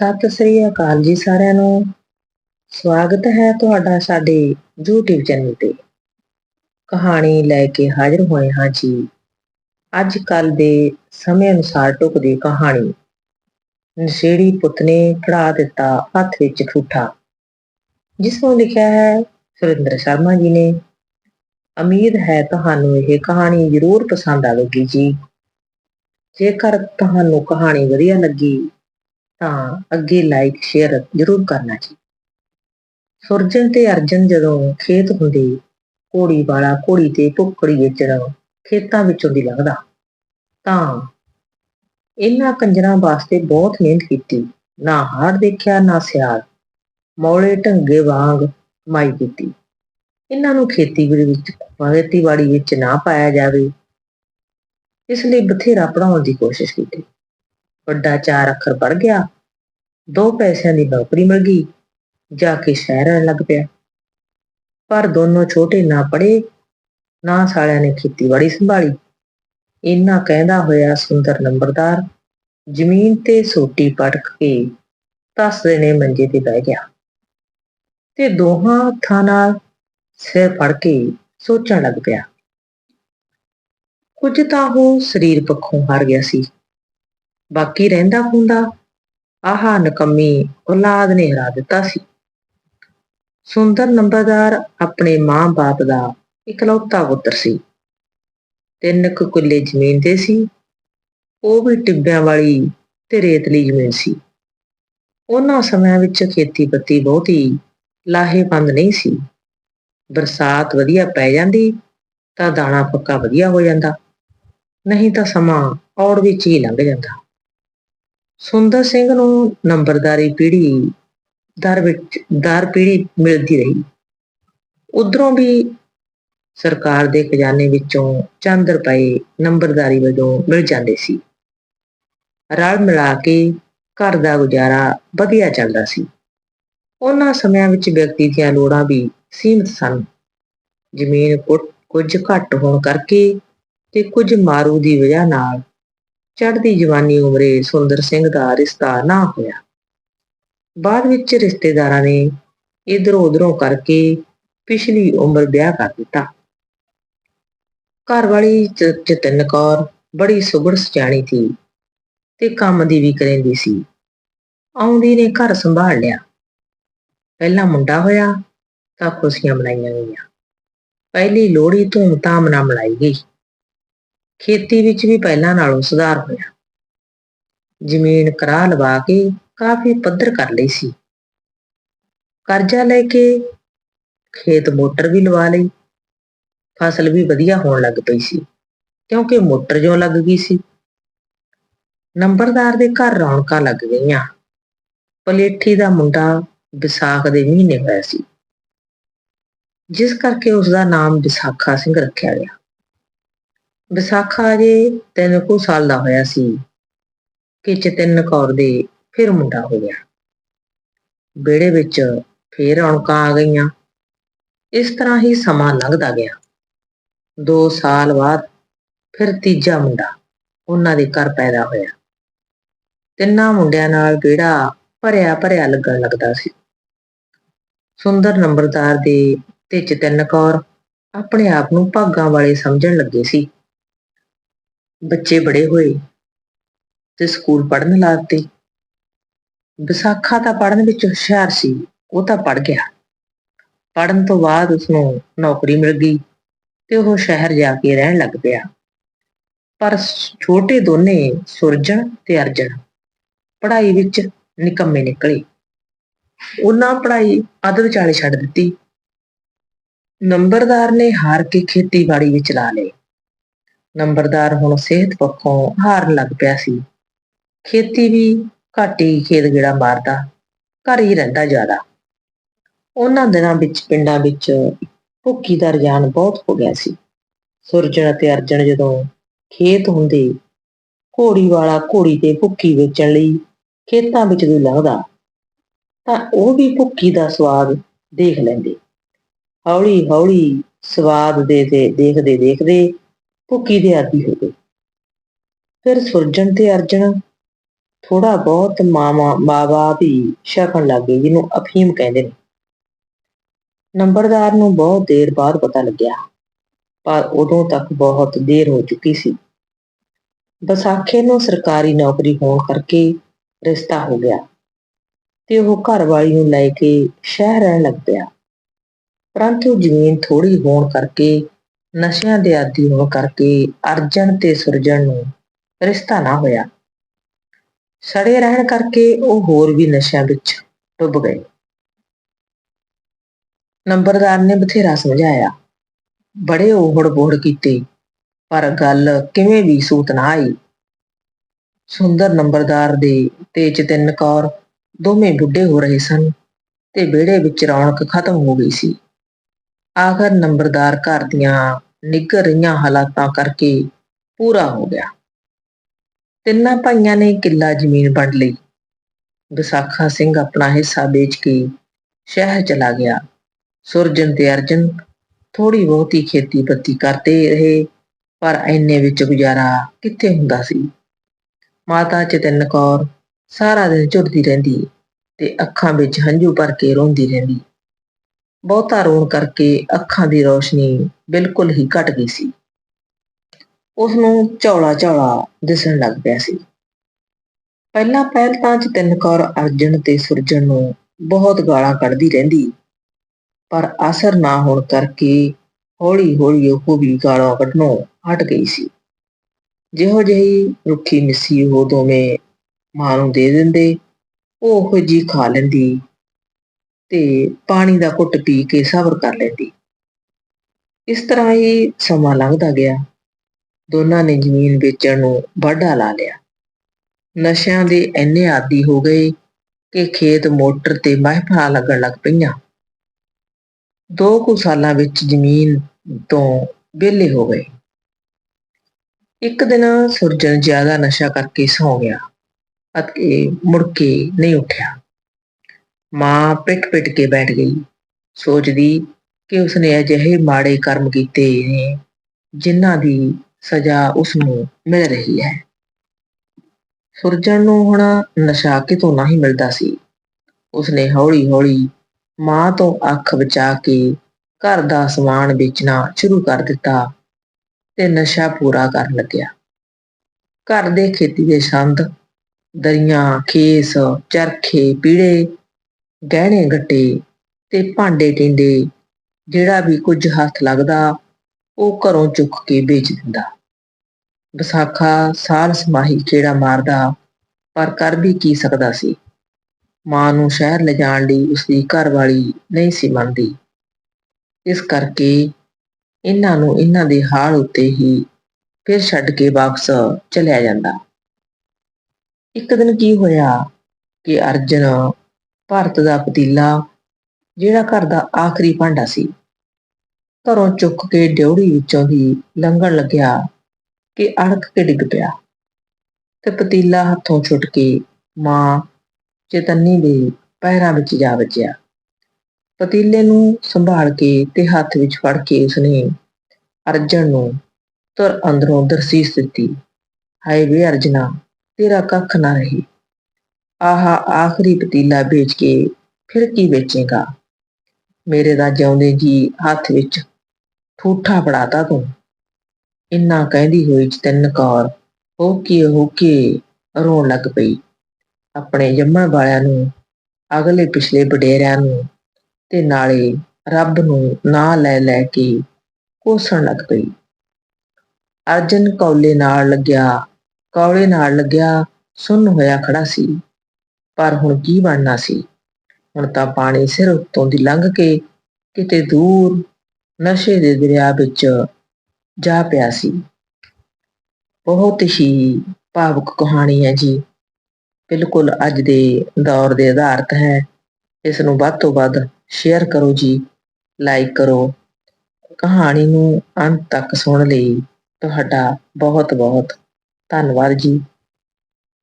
ਸਤਿ ਸ੍ਰੀ ਅਕਾਲ ਜੀ ਸਾਰਿਆਂ ਨੂੰ। ਸਵਾਗਤ ਹੈ ਤੁਹਾਡਾ ਸਾਡੇ YouTube ਚੈਨਲ ਤੇ। ਕਹਾਣੀ ਲੈ ਕੇ ਹਾਜ਼ਰ ਹੋਏ ਹਾਂ ਜੀ। ਅੱਜ ਕੱਲ ਦੇ ਸਮੇਂ ਅਨੁਸਾਰ ਟੁਕਦੀ ਕਹਾਣੀ। ਨਸ਼ੇੜੀ ਪੁੱਤ ਨੇ ਫੜਾ ਦਿੱਤਾ ਹੱਥ ਵਿੱਚ ਠੂਠਾ। ਜਿਸ ਨੂੰ ਲਿਖਿਆ ਹੈ ਸੁਰਿੰਦਰ ਸ਼ਰਮਾ ਜੀ ਨੇ। ਉਮੀਦ ਹੈ ਤੁਹਾਨੂੰ ਇਹ ਕਹਾਣੀ ਜ਼ਰੂਰ ਪਸੰਦ ਆਵੇਗੀ ਜੀ। ਜੇਕਰ ਤੁਹਾਨੂੰ ਕਹਾਣੀ ਵਧੀਆ ਲੱਗੀ ਤਾਂ ਅੱਗੇ ਲਾਈਕ ਸ਼ੇਅਰ ਜ਼ਰੂਰ ਕਰਨਾ ਜੀ। ਸੁਰਜਨ ਤੇ ਅਰਜਨ ਜਦੋਂ ਖੇਤ ਹੁੰਦੇ, ਘੋੜੀ ਵਾਲਾ ਘੋੜੀ ਤੇ ਭੁੱਕੜੀ ਵੇਚਣ ਖੇਤਾਂ ਵਿੱਚੋਂ ਦੀ ਲੰਘਦਾ। ਤਾਂ ਇਹਨਾਂ ਕੰਜਰਾਂ ਵਾਸਤੇ ਬਹੁਤ ਮਿਹਨਤ ਕੀਤੀ। ਨਾ ਹਾੜ ਦੇਖਿਆ, ਨਾ ਸਿਆਲ। ਮੌਲੇ ਢੰਗੇ ਵਾਂਗ ਕਮਾਈ ਕੀਤੀ। ਇਹਨਾਂ ਨੂੰ ਖੇਤੀਬਾੜੀ ਵਿੱਚ ਖੇਤੀਬਾੜੀ ਵਿੱਚ ਨਾ ਪਾਇਆ ਜਾਵੇ। ਇਸ ਲਈ ਬਥੇਰਾ ਪੜਾਉਣ ਦੀ ਕੋਸ਼ਿਸ਼ ਕੀਤੀ। ਵੱਡਾ ਚਾਰ ਅੱਖਰ ਪੜ ਗਿਆ। ਦੋ ਪੈਸਿਆਂ ਦੀ ਨੌਕਰੀ ਮਿਲ ਗਈ। ਜਾ ਕੇ ਸ਼ਹਿਰ ਰਹਿਣ ਲੱਗ ਪਿਆ। ਪਰ ਦੋਨੋਂ ਛੋਟੇ ਨਾ ਪੜੇ ਨਾ ਸਾਲਿਆਂ ਨੇ ਖੇਤੀਬਾੜੀ ਸੰਭਾਲੀ। ਇੰਨਾ ਕਹਿੰਦਾ ਹੋਇਆ ਸੁੰਦਰ ਨੰਬਰਦਾਰ, ਜ਼ਮੀਨ ਤੇ ਸੋਟੀ ਪਟਕ ਕੇ ਤਸਦੇ ਨੇ ਮੰਜੇ ਤੇ ਬਹਿ ਗਿਆ। ਤੇ ਦੋਹਾਂ ਹੱਥਾਂ ਨਾਲ ਸਿਰ ਫੜ ਕੇ ਸੋਚਣ ਲੱਗ ਪਿਆ। ਕੁਝ ਤਾਂ ਉਹ ਸਰੀਰ ਪੱਖੋਂ ਹਾਰ ਗਿਆ ਸੀ। ਬਾਕੀ ਰਹਿੰਦਾ ਹੁੰਦਾ ਆਹਾ ਨਕਮੀ ਔਲਾਦ ਨੇ ਹਰਾ ਦਿੱਤਾ ਸੀ। ਸੁੰਦਰ ਨੰਬਰਦਾਰ ਆਪਣੇ ਮਾਂ-ਬਾਪ ਦਾ ਇਕਲੌਤਾ ਪੁੱਤਰ ਸੀ। ਤਿੰਨ ਕੁ ਕੁੱਲੇ ਜ਼ਮੀਨ ਤੇ ਸੀ। ਉਹ ਵੀ ਟਿੱਬਿਆਂ ਵਾਲੀ ਤੇ ਰੇਤਲੀ ਜ਼ਮੀਨ ਸੀ। ਉਹਨਾਂ ਸਮਿਆਂ ਵਿੱਚ ਖੇਤੀ-ਬੱਤੀ ਬਹੁਤੀ ਲਾਹੇਵੰਦ ਨਹੀਂ ਸੀ। ਬਰਸਾਤ ਵਧੀਆ ਪੈ ਜਾਂਦੀ ਤਾਂ ਦਾਣਾ ਪੱਕਾ ਵਧੀਆ ਹੋ ਜਾਂਦਾ। ਨਹੀਂ ਤਾਂ ਸਮਾਂ ਔੜ ਵਿੱਚ ਹੀ ਲੰਘ ਜਾਂਦਾ। ਸੁੰਦਰ ਸਿੰਘ ਨੂੰ ਨੰਬਰਦਾਰੀ ਪੀੜੀ ਦਰ ਵਿੱਚ, ਦਰ ਪੀੜੀ ਮਿਲਦੀ ਰਹੀ। ਉਧਰੋਂ ਵੀ ਸਰਕਾਰ ਦੇ ਖਜ਼ਾਨੇ ਵਿੱਚੋਂ ਚੰਦ ਰੁਪਏ ਨੰਬਰਦਾਰੀ ਵਜੋਂ ਮਿਲ ਜਾਂਦੇ ਸੀ। ਰਲ ਮਿਲਾ ਕੇ ਘਰ ਦਾ ਗੁਜ਼ਾਰਾ ਵਧੀਆ ਚੱਲਦਾ ਸੀ। ਉਹਨਾਂ ਸਮਿਆਂ ਵਿੱਚ ਵਿਅਕਤੀ ਦੀਆਂ ਲੋੜਾਂ ਵੀ ਸੀਮਿਤ ਸਨ। ਜ਼ਮੀਨ ਕੁਝ ਘੱਟ ਹੋਣ ਕਰਕੇ ਤੇ ਕੁਝ ਮਾਰੂ ਦੀ ਵਜ੍ਹਾ ਨਾਲ ਚੜ੍ਹਦੀ ਜਵਾਨੀ ਉਮਰੇ ਸੁੰਦਰ ਸਿੰਘ ਦਾ ਰਿਸ਼ਤਾ ਨਾ ਹੋਇਆ। ਬਾਅਦ ਵਿੱਚ ਰਿਸ਼ਤੇਦਾਰਾਂ ਨੇ ਇਧਰੋਂ ਉਧਰੋਂ ਕਰਕੇ ਪਿਛਲੀ ਉਮਰ ਵਿਆਹ ਕਰ ਦਿੱਤਾ। ਘਰ ਵਾਲੀ ਚਤਨ ਕੌਰ ਬੜੀ ਸੁਗੜ ਸਜਾਣੀ ਸੀ ਤੇ ਕੰਮ ਦੀ ਵੀ ਕਰੇਂਦੀ ਸੀ। ਆਉਂਦੀ ਨੇ ਘਰ ਸੰਭਾਲ ਲਿਆ। ਪਹਿਲਾ ਮੁੰਡਾ ਹੋਇਆ ਤਾਂ ਖੁਸ਼ੀਆਂ ਮਨਾਈਆਂ ਗਈਆਂ। ਪਹਿਲੀ ਲੋਹੜੀ ਧੂਮ-ਧਾਮ ਨਾਲ ਮਨਾਈ ਗਈ। ਖੇਤੀ ਵਿੱਚ ਵੀ ਪਹਿਲਾਂ ਨਾਲੋਂ ਸੁਧਾਰ ਹੋਇਆ। ਜ਼ਮੀਨ ਕਰਾ ਲਵਾ ਕੇ ਕਾਫੀ ਪੱਧਰ ਕਰ ਲਈ ਸੀ। ਕਰਜ਼ਾ ਲੈ ਕੇ ਖੇਤ ਮੋਟਰ ਵੀ ਲਵਾ ਲਈ। ਫਸਲ ਵੀ ਵਧੀਆ ਹੋਣ ਲੱਗ ਪਈ ਸੀ, ਕਿਉਂਕਿ ਮੋਟਰ ਜੋ ਲੱਗ ਗਈ ਸੀ। ਨੰਬਰਦਾਰ ਦੇ ਘਰ ਰੌਣਕਾਂ ਲੱਗ ਗਈਆਂ। ਪਲੇਠੀ ਦਾ ਮੁੰਡਾ ਵਿਸਾਖ ਦੇ ਮਹੀਨੇ ਹੋਇਆ ਸੀ। ਜਿਸ ਕਰਕੇ ਉਸ ਦਾ ਨਾਮ ਵਿਸਾਖਾ ਸਿੰਘ ਰੱਖਿਆ ਗਿਆ। ਵਿਸਾਖਾ ਜੇ ਤਿੰਨ ਕੁ ਸਾਲ ਦਾ ਹੋਇਆ ਸੀ ਕਿ ਚਤਨ ਕੌਰ ਦੇ ਫਿਰ ਮੁੰਡਾ ਹੋ ਗਿਆ। ਬੇੜੇ ਵਿੱਚ ਫੇਰ ਔਣਕਾਂ ਆ ਗਈਆਂ। ਇਸ ਤਰ੍ਹਾਂ ਹੀ ਸਮਾਂ ਲੰਘਦਾ ਗਿਆ। 2 ਸਾਲ ਬਾਅਦ ਫਿਰ ਤੀਜਾ ਮੁੰਡਾ ਉਹਨਾਂ ਦੇ ਘਰ ਪੈਦਾ ਹੋਇਆ। ਤਿੰਨਾਂ ਮੁੰਡਿਆਂ ਨਾਲ ਬੇੜਾ ਭਰਿਆ ਭਰਿਆ ਲੱਗਣ ਲੱਗਦਾ ਸੀ। ਸੁੰਦਰ ਨੰਬਰਦਾਰ ਦੇ ਤੇ ਚਤਨ ਕੌਰ ਆਪਣੇ ਆਪ ਨੂੰ ਭਾਗਾਂ ਵਾਲੇ ਸਮਝਣ ਲੱਗੇ ਸੀ। ਬੱਚੇ ਬੜੇ ਹੋਏ ਤੇ ਸਕੂਲ ਪੜ੍ਹਨ ਲਾਤੇ। ਵਿਸਾਖਾ ਤਾਂ ਪੜ੍ਹਨ ਵਿੱਚ ਹੁਸ਼ਿਆਰ ਸੀ, ਉਹ ਤਾਂ ਪੜ੍ਹ ਗਿਆ। ਪੜ੍ਹਨ ਤੋਂ ਬਾਅਦ ਉਸ ਨੂੰ ਨੌਕਰੀ ਮਿਲ ਗਈ ਤੇ ਉਹ ਸ਼ਹਿਰ ਜਾ ਕੇ ਰਹਿਣ ਲੱਗ ਪਿਆ। ਪਰ ਛੋਟੇ ਦੋਨੇ ਸੁਰਜਣ ਤੇ ਅਰਜਣ ਪੜ੍ਹਾਈ ਵਿੱਚ ਨਿਕੰਮੇ ਨਿਕਲੇ। ਉਹਨਾਂ ਪੜ੍ਹਾਈ ਅੱਧ ਵਿਚਾਲੇ ਛੱਡ ਦਿੱਤੀ। ਨੰਬਰਦਾਰ ਨੇ ਹਾਰ ਕੇ ਖੇਤੀਬਾੜੀ ਵਿੱਚ ਲਾ ਲਏ। ਨੰਬਰਦਾਰ ਹੁਣ ਸਿਹਤ ਪੱਖੋਂ ਹਾਰਨ ਲੱਗ ਪਿਆ ਸੀ। ਖੇਤੀ ਵੀ ਘਾਟੀ ਖੇਤ ਗੇੜਾ ਮਾਰਦਾ, ਘਰ ਹੀ ਰਹਿੰਦਾ ਜ਼ਿਆਦਾ। ਉਹਨਾਂ ਦਿਨਾਂ ਵਿੱਚ, ਪਿੰਡਾਂ ਵਿੱਚ ਭੁੱਕੀ ਦਾ ਰਜਾਨ ਬਹੁਤ ਹੋ ਗਿਆ ਸੀ। ਸੁਰਜਣ ਅਤੇ ਅਰਜਨ ਜਦੋਂ ਖੇਤ ਹੁੰਦੇ, ਘੋੜੀ ਵਾਲਾ ਘੋੜੀ ਤੇ ਭੁੱਕੀ ਵੇਚਣ ਲਈ ਖੇਤਾਂ ਵਿੱਚ ਦੀ ਲੰਘਦਾ, ਤਾਂ ਉਹ ਵੀ ਭੁੱਕੀ ਦਾ ਸਵਾਦ ਦੇਖ ਲੈਂਦੇ। ਹੌਲੀ ਹੌਲੀ ਸਵਾਦ ਦੇ ਦੇ ਦੇਖਦੇ ਦੇਖਦੇ ਭੁੱਕੀ ਦੇ ਆਦੀ ਹੋ ਗਏ ਫਿਰ ਸੁਰਜਣ ਤੇ ਅਰਜਨ ਥੋੜਾ ਬਹੁਤ ਮਾਮਾ ਬਾਬਾ ਵੀ ਛਕਣ ਲੱਗੇ, ਜਿਹਨੂੰ ਅਫੀਮ ਕਹਿੰਦੇ ਨੇ। ਨੰਬਰਦਾਰ ਨੂੰ ਬਹੁਤ ਦੇਰ ਬਾਅਦ ਪਤਾ ਲੱਗਿਆ, ਪਰ ਉਦੋਂ ਤੱਕ ਬਹੁਤ ਦੇਰ ਹੋ ਚੁੱਕੀ ਸੀ। ਬਸਾਖੇ ਨੂੰ ਸਰਕਾਰੀ ਨੌਕਰੀ ਹੋਣ ਕਰਕੇ ਰਿਸ਼ਤਾ ਹੋ ਗਿਆ ਤੇ ਉਹ ਘਰ ਵਾਲੀ ਨੂੰ ਲੈ ਕੇ ਸ਼ਹਿਰ ਰਹਿਣ ਲੱਗ ਪਿਆ। ਪਰੰਤੂ ਜ਼ਮੀਨ ਥੋੜੀ ਹੋਣ ਕਰਕੇ ਨਸ਼ਿਆਂ ਦੇ ਆਦੀ ਹੋਣ ਕਰਕੇ ਅਰਜਨ ਤੇ ਸੁਰਜਣ ਨੂੰ ਰਿਸ਼ਤਾ ਨਾ ਹੋਇਆ। ਸੜੇ ਰਹਿਣ ਕਰਕੇ ਉਹ ਹੋਰ ਵੀ ਨਸ਼ਿਆਂ ਵਿੱਚ ਡੁੱਬ ਗਏ। ਨੰਬਰਦਾਰ ਨੇ ਬਥੇਰਾ ਸਮਝਾਇਆ। ਬੜੇ ਓਹੜ ਬੋਹੜ ਕੀਤੇ, ਪਰ ਗੱਲ ਕਿਵੇਂ ਵੀ ਸੂਤ ਨਾ ਆਈ। ਸੁੰਦਰ ਨੰਬਰਦਾਰ ਦੇ ਤੇ ਚਤਨ ਕੌਰ ਦੋਵੇਂ ਬੁੱਢੇ ਹੋ ਰਹੇ ਸਨ ਤੇ ਵਿਹੜੇ ਵਿੱਚ ਰੌਣਕ ਖਤਮ ਹੋ ਗਈ ਸੀ। ਆਖਰ ਨੰਬਰਦਾਰ ਘਰ ਦੀਆਂ ਨਿੱਘਰ ਰਹੀਆਂ ਹਾਲਾਤਾਂ ਕਰਕੇ ਪੂਰਾ ਹੋ ਗਿਆ। ਤਿੰਨਾਂ ਭਾਈਆਂ ਨੇ ਕਿੱਲਾ ਜ਼ਮੀਨ ਵੰਡ ਲਈ। ਵਿਸਾਖਾ ਸਿੰਘ ਆਪਣਾ ਹਿੱਸਾ ਵੇਚ ਕੇ ਸ਼ਹਿਰ ਚਲਾ ਗਿਆ। ਸੁਰਜਨ ਤੇ ਅਰਜਨ ਥੋੜੀ ਬਹੁਤੀ ਖੇਤੀ ਬੱਤੀ ਕਰਦੇ ਰਹੇ, ਪਰ ਐਨੇ ਵਿੱਚ ਗੁਜ਼ਾਰਾ ਕਿੱਥੇ ਹੁੰਦਾ ਸੀ? ਮਾਤਾ ਚਤਨ ਕੌਰ ਸਾਰਾ ਦਿਨ ਝੁਰਦੀ ਰਹਿੰਦੀ ਤੇ ਅੱਖਾਂ ਵਿੱਚ ਹੰਝੂ ਭਰ ਕੇ ਰੋਂਦੀ ਰਹਿੰਦੀ। ਬਹੁਤਾ ਰੋਣ ਕਰਕੇ ਅੱਖਾਂ ਦੀ ਰੋਸ਼ਨੀ ਬਿਲਕੁਲ ਹੀ ਘਟ ਗਈ ਸੀ। ਉਸ ਨੂੰ ਝੌਲਾ ਝੌਲਾ ਦਿਸਣ ਲੱਗ ਪਿਆ ਸੀ। ਪਹਿਲਾਂ ਪਹਿਲ ਤਾਂ ਚਤਨ ਕੌਰ ਅਰਜਨ ਤੇ ਸੁਰਜਣ ਨੂੰ ਬਹੁਤ ਗਾਲਾਂ ਕੱਢਦੀ ਰਹਿੰਦੀ, ਪਰ ਅਸਰ ਨਾ ਹੋਣ ਕਰਕੇ ਹੌਲੀ ਹੌਲੀ ਉਹ ਵੀ ਗਾਲਾਂ ਕੱਢਣੋਂ ਹਟ ਗਈ ਸੀ। ਜਿਹੋ ਜਿਹੀ ਰੁੱਖੀ ਮਿੱਸੀ ਉਹ ਦੋਵੇਂ ਮਾਂ ਨੂੰ ਦੇ ਦਿੰਦੇ, ਉਹ ਉਹੋ ਜੀ ਖਾ ਲੈਂਦੀ ਤੇ ਪਾਣੀ ਦਾ ਘੁੱਟ ਪੀ ਕੇ ਸਬਰ ਕਰ ਲੈਂਦੀ। ਇਸ ਤਰ੍ਹਾਂ ਹੀ ਸਮਾਂ ਲੰਘਦਾ ਗਿਆ। ਦੋਨਾਂ ਨੇ ਜ਼ਮੀਨ ਵੇਚਣ ਨੂੰ ਵਾਢਾ ਲਾ ਲਿਆ। ਨਸ਼ਿਆਂ ਦੇ ਇੰਨੇ ਆਦੀ ਹੋ ਗਏ ਕਿ ਖੇਤ ਮੋਟਰ ਤੇ ਮਹਿਫਲਾਂ ਲੱਗਣ ਲੱਗ ਪਈਆਂ। ਦੋ ਕੁ ਸਾਲਾਂ ਵਿੱਚ ਜ਼ਮੀਨ ਤੋਂ ਵਿਹਲੇ ਹੋ ਗਏ। ਇੱਕ ਦਿਨ ਸੁਰਜਨ ਜ਼ਿਆਦਾ ਨਸ਼ਾ ਕਰਕੇ ਸੌ ਗਿਆ ਅਤੇ ਮੁੜ ਕੇ ਨਹੀਂ ਉੱਠਿਆ। ਮਾਂ ਪਿੱਟ-ਪਿੱਟ ਕੇ ਬੈਠ ਗਈ। ਸੋਚਦੀ ਕਿ ਉਸਨੇ ਅਜਿਹੇ ਮਾੜੇ ਕਰਮ ਕੀਤੇ ਨੇ, ਜਿਨ੍ਹਾਂ ਦੀ ਸਜ਼ਾ ਉਸ ਨੂੰ ਮਿਲ ਰਹੀ ਹੈ। ਸੁਰਜਣ ਨੂੰ ਹੁਣ ਨਸ਼ਾ ਕਿਤੋਂ ਨਹੀਂ ਮਿਲਦਾ ਸੀ। ਉਸਨੇ ਹੌਲੀ-ਹੌਲੀ ਮਾਂ ਤੋਂ ਅੱਖ ਬਚਾ ਕੇ ਘਰ ਦਾ ਸਮਾਨ ਵੇਚਣਾ ਸ਼ੁਰੂ ਕਰ ਦਿੱਤਾ ਤੇ ਨਸ਼ਾ ਪੂਰਾ ਕਰਨ ਲੱਗਿਆ। ਘਰ ਦੇ ਖੇਤੀ ਦੇ ਸੰਦ ਦਰੀਆਂ, ਖੇਸ, ਚਰਖੇ ਪੀੜੇ ਗਹਿਣੇ ਗੱਟੇ ਤੇ ਭਾਂਡੇ ਟਿੰਡੇ, ਜਿਹੜਾ ਵੀ ਕੁਝ ਹੱਥ ਲੱਗਦਾ, ਉਹ ਘਰੋਂ ਚੁੱਕ ਕੇ ਵੇਚ ਦਿੰਦਾ। ਵਿਸਾਖਾ ਸਾਲ ਸਮਾਹੀ ਕਿਹੜਾ ਮਾਰਦਾ, ਪਰ ਕਰ ਵੀ ਕੀ ਸਕਦਾ ਸੀ? ਮਾਂ ਨੂੰ ਸ਼ਹਿਰ ਲਿਜਾਣ ਲਈ ਉਸਦੀ ਘਰਵਾਲੀ ਨਹੀਂ ਸੀ ਮੰਨਦੀ। ਇਸ ਕਰਕੇ ਇਹਨਾਂ ਨੂੰ ਇਹਨਾਂ ਦੇ ਹਾਲ ਉੱਤੇ ਹੀ ਫਿਰ ਛੱਡ ਕੇ ਵਾਪਸ ਚਲਿਆ ਜਾਂਦਾ। ਇੱਕ ਦਿਨ ਕੀ ਹੋਇਆ ਕਿ ਅਰਜਨ ਭਾਰਤ ਦਾ ਪਤੀਲਾ, ਜਿਹੜਾ ਘਰ ਦਾ ਆਖਰੀ ਭਾਂਡਾ ਸੀ। ਘਰੋਂ ਚੁੱਕ ਕੇ ਡਿਉੜੀ ਵਿੱਚੋਂ ਦੀ ਲੰਘਣ ਲੱਗਿਆ ਕਿ ਅੜਕ ਕੇ ਡਿੱਗ ਪਿਆ। ਤੇ ਪਤੀਲਾ ਹੱਥੋਂ ਛੁੱਟ ਕੇ ਮਾਂ ਚੇਤਨੀ ਦੇ ਪੈਰਾਂ ਵਿੱਚ ਜਾ ਵੱਜਿਆ। ਪਤੀਲੇ ਨੂੰ ਸੰਭਾਲ ਕੇ ਤੇ ਹੱਥ ਵਿੱਚ ਫੜ ਕੇ ਉਸਨੇ ਅਰਜਨ ਨੂੰ ਤੁਰ ਅੰਦਰੋਂ ਦਰਸੀਸ ਦਿੱਤੀ, ਹਾਏ ਵੇ ਅਰਜਨਾ, ਤੇਰਾ ਕੱਖ ਨਾ ਰਹੀ। ਆਹਾ ਆਖਰੀ ਪਤੀਲਾ ਵੇਚ ਕੇ ਫਿਰ ਕੀ ਵੇਚੇਗਾ? ਮੇਰੇ ਦਾ ਜਿਉਂਦੇ ਜੀ ਹੱਥ ਵਿੱਚ ਠੂਠਾ ਫੜਾਤਾ ਤੂੰ। ਇੰਨਾ ਕਹਿੰਦੀ ਹੋਈ ਚਤਨ ਕੌਰ ਹੋ ਕੇ ਹੋ ਕੇ ਰੋਣ ਲੱਗ ਪਈ। ਆਪਣੇ ਜੰਮਣ ਵਾਲਿਆਂ ਨੂੰ, ਅਗਲੇ ਪਿਛਲੇ ਵਡੇਰਿਆਂ ਨੂੰ ਤੇ ਨਾਲੇ ਰੱਬ ਨੂੰ ਨਾਂ ਲੈ ਲੈ ਕੇ ਕੋਸਣ ਲੱਗ ਪਈ। ਅਰਜਨ ਕੌਲੇ ਨਾਲ ਲੱਗਿਆ, ਕੌਲੇ ਨਾਲ ਲੱਗਿਆ ਸੁੰਨ ਹੋਇਆ ਖੜਾ ਸੀ। ਪਰ ਹੁਣ ਕੀ ਬਣਨਾ ਸੀ? ਹੁਣ ਤਾਂ ਪਾਣੀ ਸਿਰ ਉੱਤੋਂ ਦੀ ਲੰਘ ਕੇ ਕਿਤੇ ਦੂਰ ਨਸ਼ੇ ਦੇ ਦਰਿਆ ਵਿੱਚ ਜਾ ਪਿਆ ਸੀ। ਬਹੁਤ ਹੀ ਭਾਵੁਕ ਕਹਾਣੀ ਹੈ ਜੀ। ਬਿਲਕੁਲ ਅੱਜ ਦੇ ਦੌਰ ਦੇ ਆਧਾਰਿਤ ਹੈ। ਇਸ ਨੂੰ ਵੱਧ ਤੋਂ ਵੱਧ ਸ਼ੇਅਰ ਕਰੋ ਜੀ ਲਾਈਕ ਕਰੋ। ਕਹਾਣੀ ਨੂੰ ਅੰਤ ਤੱਕ ਸੁਣ ਲਈ ਤੁਹਾਡਾ ਬਹੁਤ ਬਹੁਤ ਧੰਨਵਾਦ ਜੀ।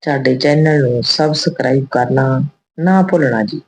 ਸਾਡੇ ਚੈਨਲ ਨੂੰ ਸਬਸਕ੍ਰਾਈਬ ਕਰਨਾ ਨਾ ਭੁੱਲਣਾ ਜੀ।